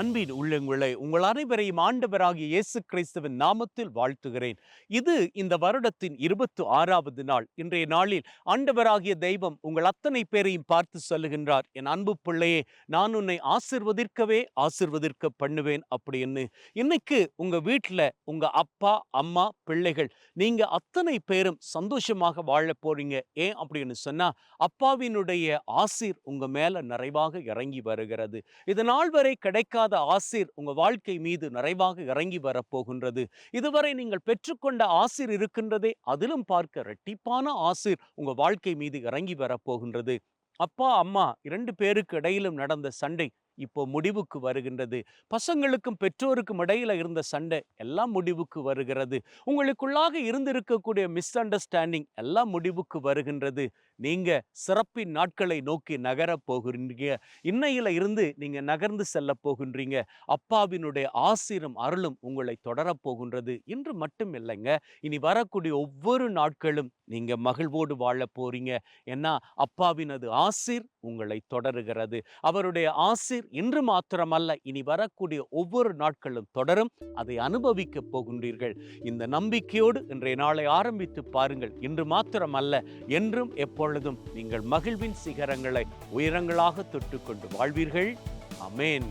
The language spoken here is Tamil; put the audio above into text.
அன்பின் உள்ளங்களை உங்கள் அனைவரையும் ஆண்டவராகிய இயேசு கிறிஸ்துவின் நாமத்தில் வாழ்த்துகிறேன். இது இந்த வருடத்தின் இருபத்தி ஆறாவது நாள். இன்றைய நாளில் ஆண்டவராகிய தெய்வம் உங்கள் அத்தனை பேரையும் பார்த்து சொல்லுகின்றார் என் அன்பு பிள்ளையே நான் உன்னை ஆசிர்வதிக்கவே ஆசிர்வதிக்க பண்ணுவேன் அப்படின்னு. இன்னைக்கு உங்க வீட்டில் உங்க அப்பா அம்மா பிள்ளைகள் நீங்க அத்தனை பேரும் சந்தோஷமாக வாழ போறீங்க. ஏன் அப்படின்னு சொன்னா அப்பாவினுடைய ஆசீர் உங்க மேல நிறைவாக இறங்கி வருகிறது. இதனால் வரை கிடைக்காத ஆசிர் உங்க வாழ்க்கை மீது நிறைவாக இறங்கி வரப்போகின்றது இதுவரை நீங்கள் பெற்றுக்கொண்ட ஆசிர் இருக்கின்றதே அதிலும் பார்க்க ரெட்டிப்பான ஆசீர் உங்க வாழ்க்கை மீது இறங்கி வரப்போகின்றது அப்பா அம்மா இரண்டு பேருக்கு இடையிலும் நடந்த சண்டை இப்போ முடிவுக்கு வருகின்றது. பசங்களுக்கும் பெற்றோருக்கும் இடையில இருந்த சண்டை எல்லாம் முடிவுக்கு வருகிறது. உங்களுக்குள்ளாக இருந்திருக்கக்கூடிய மிஸ் அண்டர்ஸ்டாண்டிங் எல்லாம் முடிவுக்கு வருகின்றது. நீங்க சிறப்பின் நாட்களை நோக்கி நகரப் போகின்றீங்க. இன்னையில இருந்து நீங்க நகர்ந்து செல்ல போகின்றீங்க. அப்பாவினுடைய ஆசிரும் அருளும் உங்களை தொடரப் போகின்றது. இன்று மட்டும் இல்லைங்க. இனி வரக்கூடிய ஒவ்வொரு நாட்களும் நீங்க மகிழ்வோடு வாழ போறீங்க. ஏன்னா அப்பாவினது ஆசிர் உங்களை தொடருகிறது. அவருடைய ஆசிர் இன்று மாத்திரமல்ல இனி வரக்கூடிய ஒவ்வொரு நாட்களும் தொடரும். அதை அனுபவிக்க போகின்றீர்கள். இந்த நம்பிக்கையோடு இன்றைய நாளை ஆரம்பித்து பாருங்கள். இன்று மாத்திரமல்ல என்றும் எப்பொழுதும் நீங்கள் மகிழ்வின் சிகரங்களை உயரங்களாக தொட்டுக்கொண்டு வாழ்வீர்கள். அமேன்.